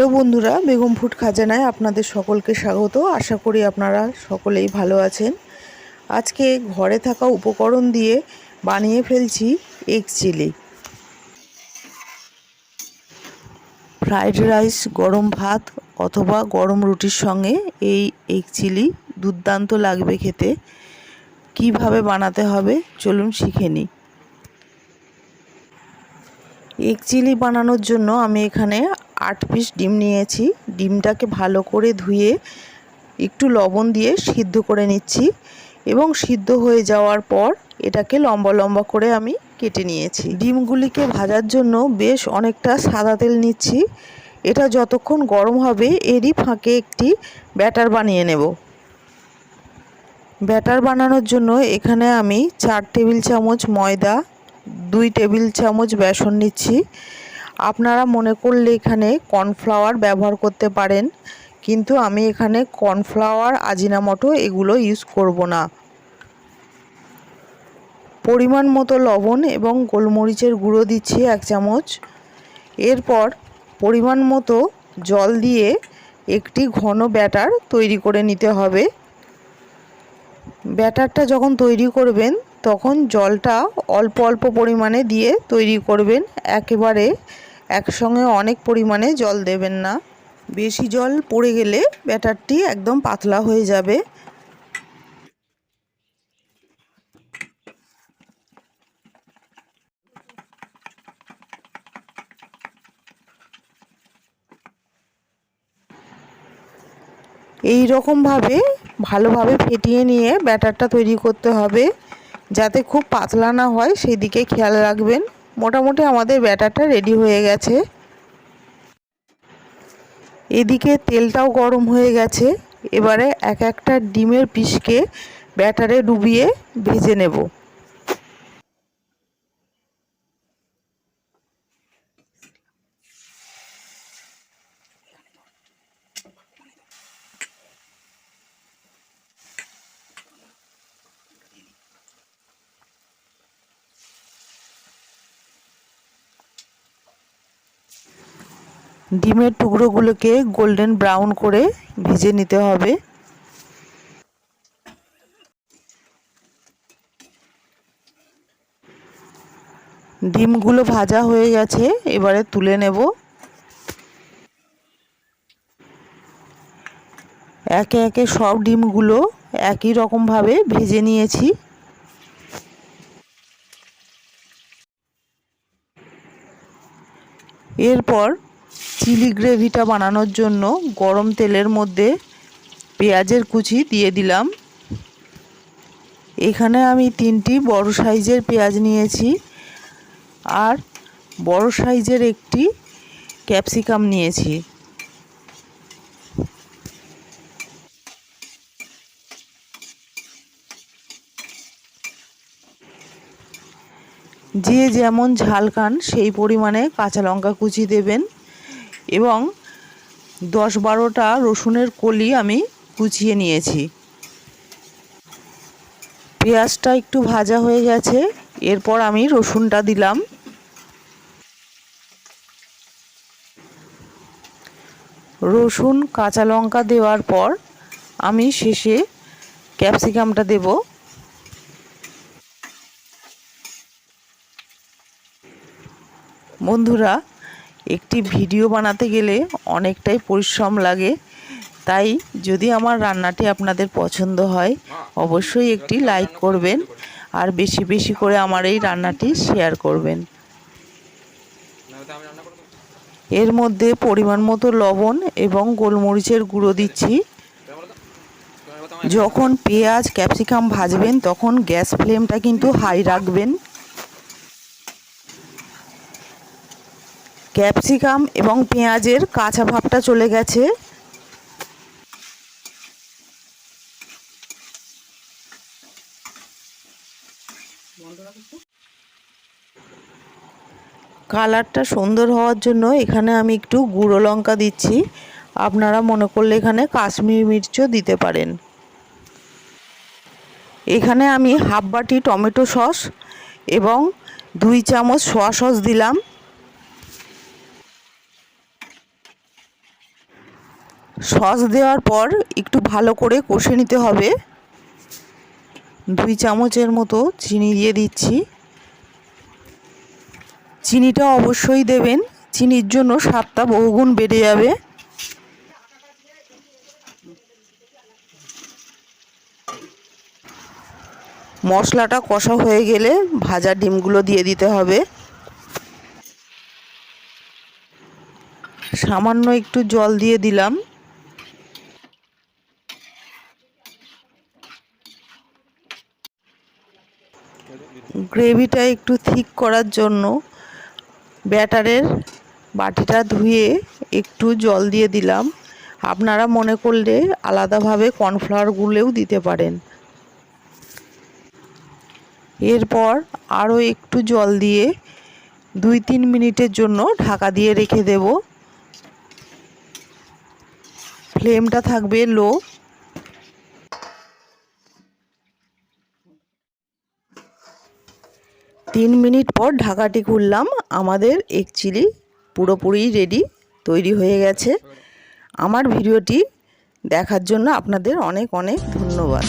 Hello বন্ধুরা, Begum food খাজানায় আপনাদের সকলকে স্বাগত। আশা করি আপনারা সকলেই ভালো আছেন। আজকে ঘরে থাকা উপকরণ দিয়ে বানিয়ে ফেলছি এগ চিলি। ফ্রাইড রাইস, গরম ভাত অথবা গরম রুটির সঙ্গে এই এগ চিলি দুর্দান্ত লাগবে খেতে। কীভাবে বানাতে হবে চলুন শিখে নিই। এগ চিলি বানানোর জন্য আমি এখানে আট পিস ডিম নিয়েছি। ডিমটাকে ভালো করে ধুয়ে একটু লবণ দিয়ে সিদ্ধ করে নিচ্ছি এবং সিদ্ধ হয়ে যাওয়ার পর এটাকে লম্বা লম্বা করে আমি কেটে নিয়েছি। ডিমগুলিকে ভাজার জন্য বেশ অনেকটা সাদা তেল নিচ্ছি। এটা যতক্ষণ গরম হবে এরই ফাঁকে একটি ব্যাটার বানিয়ে নেব। ব্যাটার বানানোর জন্য এখানে আমি চার টেবিল চামচ ময়দা, দুই টেবিল চামচ বেসন নিচ্ছি। আপনারা মনে করলে এখানে কর্নফ্লাওয়ার ব্যবহার করতে পারেন, কিন্তু আমি এখানে কর্নফ্লাওয়ার আজিনামটো এগুলো ইউজ করব না। পরিমাণ মতো লবণ এবং গোলমরিচের গুঁড়ো দিচ্ছি এক চামচ। এরপর পরিমাণ মতো জল দিয়ে একটি ঘন ব্যাটার তৈরি করে নিতে হবে। ব্যাটারটা যখন তৈরি করবেন, তখন জলটা অল্প অল্প পরিমাণে দিয়ে তৈরি করবেন। একেবারে একসঙ্গে অনেক পরিমাণে জল দেবেন না। বেশি জল পড়ে গেলে ব্যাটারটি একদম পাতলা হয়ে যাবে। এই রকমভাবে ভালোভাবে ফেটিয়ে নিয়ে ব্যাটারটা তৈরি করতে হবে। যাতে খুব পাতলা না হয় সেই দিকে খেয়াল রাখবেন। মোটামুটি আমাদের ব্যাটারটা রেডি হয়ে গেছে। এদিকে তেলটাও গরম হয়ে গেছে। এবারে এক একটা ডিমের পিসকে ব্যাটারে ডুবিয়ে ভেজে নেব। ডিমের টুকরোগুলোকে গোল্ডেন ব্রাউন করে ভেজে নিতে হবে। ডিমগুলো ভাজা হয়ে গেছে, এবারে তুলে নেব। একে একে সব ডিমগুলো একই রকমভাবে ভেজে নিয়েছি। এরপর চিলি গ্রেভিটা বানানোর জন্য গরম তেলের মধ্যে পেঁয়াজের কুচি দিয়ে দিলাম। এখানে আমি তিনটি বড় সাইজের পেঁয়াজ নিয়েছি আর বড় সাইজের একটি ক্যাপসিকাম নিয়েছি। যে যেমন ঝাল খান, সেই পরিমাণে কাঁচা লঙ্কা কুচি দেবেন। এবং দশ বারোটা রসুনের কলি আমি কুচিয়ে নিয়েছি। পেঁয়াজটা একটু ভাজা হয়ে গেছে, এরপর আমি রসুনটা দিলাম। রসুন, কাঁচা লঙ্কা দেওয়ার পর আমি শেষে ক্যাপসিকামটা দেব। বন্ধুরা একটি ভিডিও বানাতে গেলে অনেকটাই পরিশ্রম লাগে। তাই যদি আমার রান্নাটি আপনাদের পছন্দ হয়, অবশ্যই একটি লাইক করবেন আর বেশি বেশি করে আমার এই রান্নাটি শেয়ার করবেন। এর মধ্যে পরিমাণ মতো লবণ এবং গোলমরিচের গুঁড়ো দিচ্ছি। যখন পেঁয়াজ, ক্যাপসিকাম ভাজবেন, তখন গ্যাস ফ্লেমটা কিন্তু হাই রাখবেন। ক্যাপসিকাম এবং পেঁয়াজের কাঁচা ভাবটা চলে গেছে। কালারটা সুন্দর হওয়ার জন্য এখানে আমি একটু গুঁড়ো লঙ্কা দিচ্ছি। আপনারা মনে করলে এখানে কাশ্মীরি মির্চও দিতে পারেন। এখানে আমি হাফ বাটি টমেটো সস এবং দুই চামচ সোয়া সস দিলাম। সস দেওয়ার পর একটু ভালো করে কষে নিতে হবে। দুই চামচের মতো চিনি দিয়ে দিচ্ছি। চিনিটা অবশ্যই দেবেন। চিনির জন্য স্বাদটা বহুগুণ বেড়ে যাবে। মশলাটা কষা হয়ে গেলে ভাজা ডিমগুলো দিয়ে দিতে হবে। সামান্য একটু জল দিয়ে দিলাম। গ্রেভিটা একটু থিক করার জন্য ব্যাটারের বাটিটা ধুয়ে একটু জল দিয়ে দিলাম। আপনারা মনে করলে আলাদাভাবে কর্নফ্লাওয়ার গুলেও দিতে পারেন। এরপর আরও একটু জল দিয়ে দুই তিন মিনিটের জন্য ঢাকা দিয়ে রেখে দেব। ফ্লেমটা থাকবে লো। তিন মিনিট পর ঢাকাটি খুললাম। আমাদের এক চিলি পুরোপুরি রেডি তৈরি হয়ে গেছে। আমার ভিডিওটি দেখার জন্য আপনাদের অনেক অনেক ধন্যবাদ।